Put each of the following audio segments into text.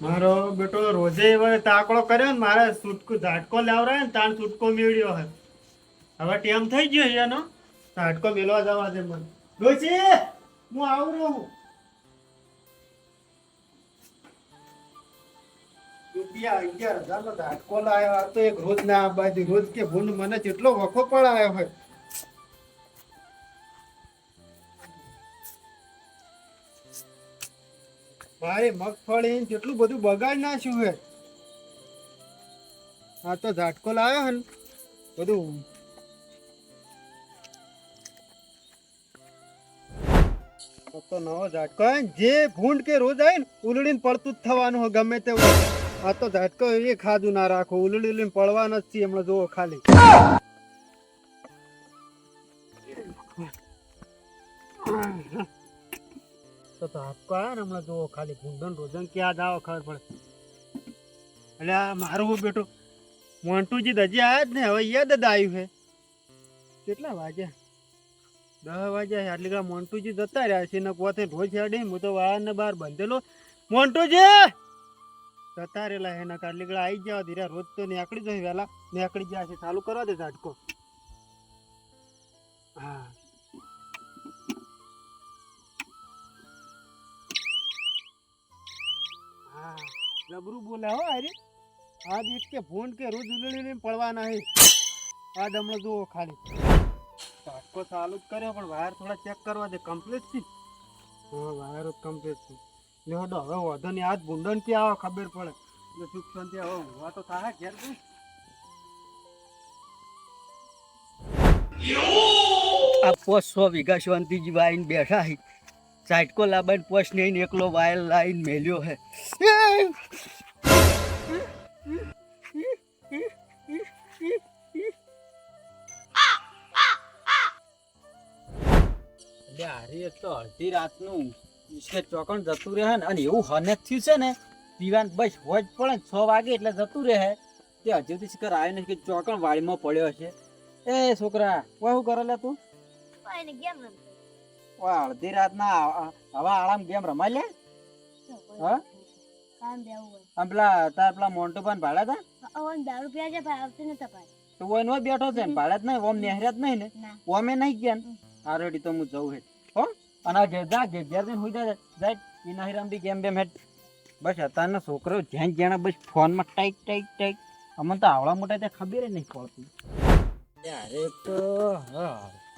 મારો બેટો રોજે હવે તાકડો કર્યો ને મારે છૂટકો ઝાટકો લાવરાય ને તાણ છૂટકો મેળ્યો હે. હવે ટેમ થઈ ગયો એનો. ઝાટકો મેળવા જવા દે મને. ડોશી, હું આવું રહું. રૂપિયા અગિયાર હજારનો ઝાટકો લાવ્યો. તો એક રોજ ના આ બાજુ રોજ કે ભૂંડ મને જેટલો વખો પડાયો હોય મારી મગફળી કેટલું બધું બગાડ નાખ્યું હે આ તો ઝાટકો લાવ્યો હે ને બધું તો નવો ઝાટકો જે ભૂંડ કે રોજ આવે ને, ઉલડીને પડતું જ થવાનું હોય ગમે તે આ તો ઝાટકો એ ખાધું ના રાખો, ઉલડી ઉલડીને પડવાનો જ છીએ, હમણાં જોવો ખાલી. તો તો આવ્યો ને હમણાં જુઓ, ખાલી ભૂંડન રોજન ક્યાં જ આવો ખબર પડે. એટલે આ મારું બેટું, મોન્ટુજી દજી આવ્યા જ ને હવે યાદ દદા આવ્યું છે. કેટલા વાગ્યા? દસ વાગ્યા આટલી ઘણા મોન્ટુજી જતા રહ્યા છે ને પોતે રોજ હેડી હું તો વાર ને બહાર બંધેલો. મોન્ટુજી! જતા રહેલા એના ને ગળા આવી જાવ ધીરે રોજ તો નીકળી જાય વહેલા. નીકળી ગયા છે, ચાલુ કરવા દે ઝાટકો. હા. જબરું બોલે હો, અરે. આજ એક કે ફોન કે રોજ ઉલડીને પડવાના હે. આજ હમણાં જુઓ ખાલી. ઝાટકો ચાલુ જ કર્યો, પણ વાયર થોડા ચેક કરવા દે કમ્પ્લીટ છે? હા, વાયર કમ્પ્લીટ છે. લે હડો હવે વધો નહીં, આજ ભૂંડનથી આવે ખબર પડે. એટલે સુખ શાંતિ હવે ઊંઘવા તો થાય, ઘેર તું આ પોસ સો વીઘા શાંતિજી બેઠા હી. સાઈટકો લાબાઈને પોસ નહીં એકલો વાયર લાઈન મેલ્યો હે. હારી એક તો અડધી રાતનું ચોકણ જતું રહે ને અને એવું હને થયું છે ને પીવાન બસ હોજ પડે છ વાગે એટલે જતું રહે. તે હજુ શિખર આવ્યો નથી કે ચોકણ વાડીમાં પડ્યો છે એ છોકરા કોઈ શું કરે લે તું? અડધી રાતના ના હવા આરામ ગેમ રમાય લે? હા? આમ પેલા તાર પેલા મોન્ટુ પણ ભાડા હતા? અવન દારૂ પીવા છે ભાઈ આવતું નતા ભાઈ. તો ઓય નો બેઠો છે ને ભાડ્યા જ નહીં ઓમ નેહર્યા નહીં ને. ઓમે નહીં ગયા ને. આ તો હું જઉં હે હો? અને આ ઘેર જા ઘેર ઘેર જઈને હુઈ જાય. નહીં રમતી ગેમ બેમ હેડ બસ અત્યારના છોકરો જ્યાં જ્યાં બસ ફોનમાં ટાઈક ટાઈક ટાઈક. અમને તો આવડા મોટા ત્યાં ખબર જ નહીં પડતી. અરે તો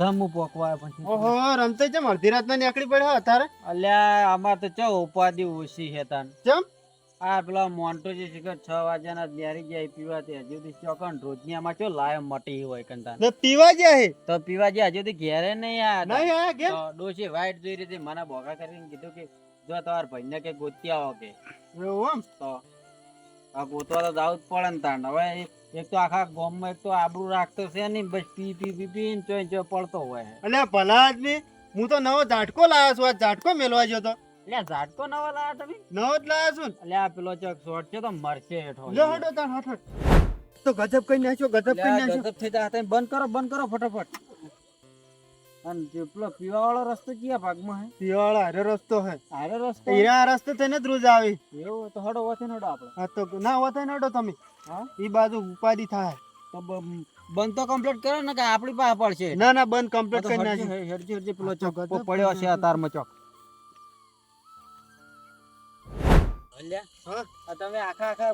ધમ પોકવા પછી. ઓહો રમતે જેમ અડધી રાતના નીકળી પડ્યા અત્યારે અલ્યા આમાં તો ચો ઉપાધિ ઓછી છે તાન. ચમ? આ પેલા મોન્ટો જે છે કે છ વાગ્યાના નેરી ગયા પીવા તે હજુ સુધી ચોકન રોજની આમાં ચો લાય મટી હોય કંટાન ને પીવા જાય તો પીવા જાય હજુ સુધી ઘેરે નહીં આ નહીં? ડોશી વાઈટ જોઈ રીતે મને બોગા કરીને કીધું કે જો તમારા ભાઈને કે ગોતી આવો કે. એવું તો આ ગોતવા તો જાવું જ પડે ને તાણ. હવે એક તો આખા ગામમાં એક તો આબરૂ રાખતો છે નહીં બસ પી પી પી પી ને ચોય ચોય પડતો હોય. એટલે ભલા આદમી હું તો નવો ઝાટકો લાવ્યો છું આ ઝાટકો મેલવા ગયો તો. એટલે ઝાટકો નવો લાવ્યા તમે? નવો જ લાવ્યો છું એટલે આ પેલો ચોક શોર્ટ છે તો મરશે હેઠો. લો હટો તાણ હટ. તો ગજબ કઈ નાખ્યો ગજબ કઈ નાખ્યો. ગજબ થઈ જાય બંધ કરો બંધ કરો ફટાફટ. અને જે પેલો રસ્તો કયા ભાગમાં હે? પીવાળા હારે રસ્તો હે. આરે રસ્તો? હીરા આ થઈને જ રોજ આવી. એવું તો હડો વથે નડો આપણે. હા તો ના હોતે નડો તમે. હા? ઈ બાજુ ઉપાધિ થાય. તો બંધ તો કમ્પ્લીટ કરો ને કે આપણી પાસે પડશે? ના ના બંધ કમ્પ્લીટ કરી પેલો ચોક પડ્યો છે આ તારમાં ચોક. અલ્યા હા? તમે આખા આખા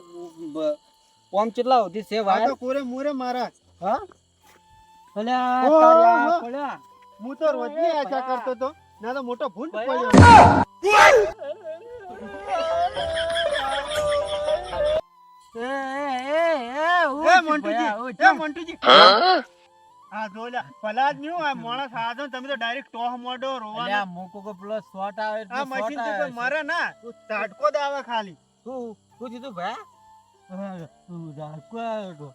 પોમ કેટલા સુધી છે તો કોરે મોરે મારા. હા? અલ્યા પડ્યા. હું તો રોજની આશા કરતો તો ના તો મોટો ભૂંડ. પડ્યો. એ, એ, એ, એ, એ ઉઠ મોન્ટુજી. એ હા આ માણસ આજો તમે તો ડાયરેક્ટ ટોહ મોડો અલ્યા મોકો મૂકો પ્લસ શોટ આવે આ મશીન કોઈ મરે ના. ઝાટકો જ આવે ખાલી. તું તું કીધું ભયા તું ઝાટકો આવ્યો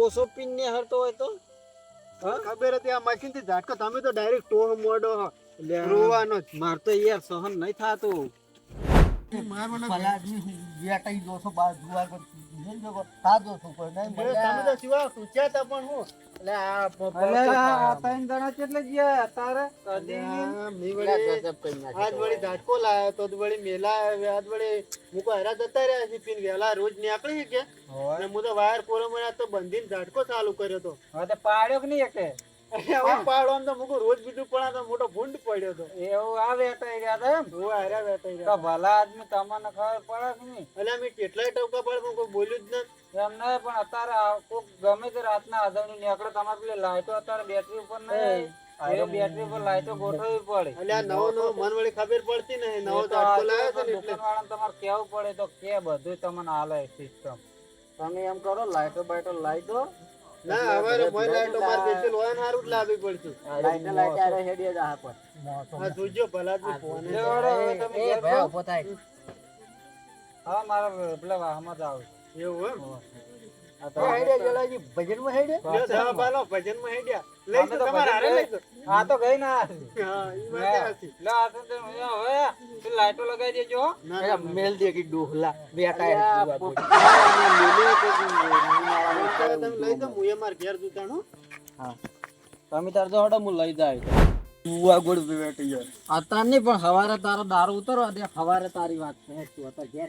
ઓછો પીન ને હરતો હોય તો? ખબર હતી આ મશીનથી ઝાટકો? તમે તો ડાયરેક્ટ ટોહ મોડો રોવાનો માર તો યાર સહન નહીં થાતું. મારવાનો ભલા આદમી બેટાઈ જોશો બાર જુવાર પર. બેસીને જોકો સાજો છું નહીં તમે તો સિવા સૂચ્યા તા પણ હું. એટલે આ પ- પ- અલે આ આ ત્રણ જણા કેટલે ગયા? તારે? મી વળી આજ વળી ઝાટકો લાયો તો વળી મેલા આજ વળી મુકો હેરા જતા રહ્યા છે પીને વહેલા રોજ નીકળી કે અને હું તો વાયર પોલો મને તો બંધીને ધાટકો ચાલુ કર્યો તો. હવે પાડ્યો કે નહીં એકે? હવે તો મુકો રોજ બીજું પણ તો મોટો ભૂંડ પડ્યો તો. એવું આવે એટલે રહ્યા હતા એમ? હું હાર્યા બેઠા રહ્યા ભલા આદમી તમને ખબર પડે કે નહીં? એટલે અમે કેટલાય ટવકા પડે કોઈ બોલ્યું જ નથી એમ નહીં પણ અત્યારે કોક ગમે તે રાતના આદવણી નીકળે તમારે પેલી લાઈટો અત્યારે બેટરી ઉપર નહીં બેટરી પર લાઈટો ગોઠવવી પડે. એટલે આ નવો નવો મન વળી ખબર પડતી નહીં. નવો તો ઝાટકો લાવ્યો છે ને એટલે. તમારે કેવું પડે તો કે બધું તમને હાલે સિસ્ટમ તમે એમ કરો લાઈટો બાઈટો લાવી દો. ના હવે મોય લાઈટો માર પેશિયલ હોય ને હારું જ લાવવી પડશે લાઈટો લાઈટો આરે હેડીએ જા પર. આ જોજો ભલા જ ફોન તમે. હા મારા પેલા વાહમાં જ આવું. એવું એમ? લાઈટો લગાવી દેજો મેલ દે કે ડોહલા. લઈ તો હું માર ઘેર દુતાણું તમે તાર જો હડો હું લઈ જાય. તું પણ હવારે તારો દારૂ ઉતરવા દે. હવારે તારી વાત છે. તું ઘેર